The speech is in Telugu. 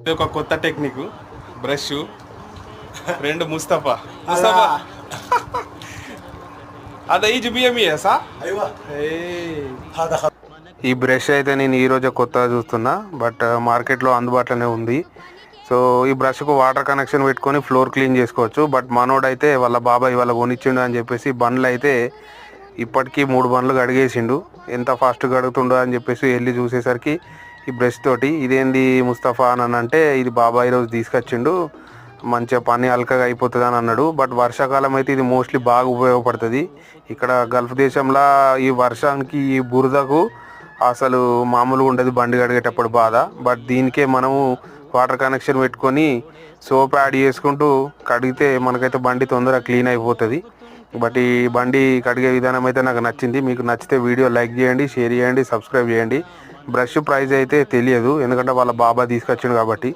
ఇది ఒక కొత్త టెక్నిక్ బ్రష్ రెండు ముస్తఫా. ముస్తఫా. అదే ఈ ఈ బ్రష్ అయితే నేను ఈరోజే కొత్తగా చూస్తున్నా బట్ మార్కెట్లో అందుబాటులోనే ఉంది. సో ఈ బ్రష్కు వాటర్ కనెక్షన్ పెట్టుకొని ఫ్లోర్ క్లీన్ చేసుకోవచ్చు బట్ మనోడైతే వాళ్ళ బాబాయ్ వాళ్ళ కొనిచ్చిండు అని చెప్పేసి బండ్లు అయితే ఇప్పటికీ మూడు బండ్లు కడిగేసిండు. ఎంత ఫాస్ట్ కడుగుతుండో అని చెప్పేసి వెళ్ళి చూసేసరికి ఈ బ్రష్ తోటి. ఇదేంది ముస్తఫా అని అంటే ఇది బాబాయ్ రోజు తీసుకొచ్చిండు. మంచిగా పని అల్కగా అయిపోతుంది అని అన్నాడు. బట్ వర్షాకాలం అయితే ఇది మోస్ట్లీ బాగా ఉపయోగపడుతుంది. ఇక్కడ గల్ఫ్ దేశంలో ఈ వర్షానికి ఈ బురదకు అసలు మామూలుగా ఉండదు బండి కడిగేటప్పుడు బాధ. బట్ దీనికే మనము వాటర్ కనెక్షన్ పెట్టుకొని సోప్ యాడ్ చేసుకుంటూ కడిగితే మనకైతే బండి తొందరగా క్లీన్ అయిపోతుంది. బట్ ఈ బండి కడిగే విధానం అయితే నాకు నచ్చింది. మీకు నచ్చితే వీడియో లైక్ చేయండి షేర్ చేయండి సబ్స్క్రైబ్ చేయండి. బ్రష్ ప్రైస్ అయితే తెలియదు. ఎందుకంటే వాళ్ళ బాబా తీసుకొచ్చిండు కాబట్టి.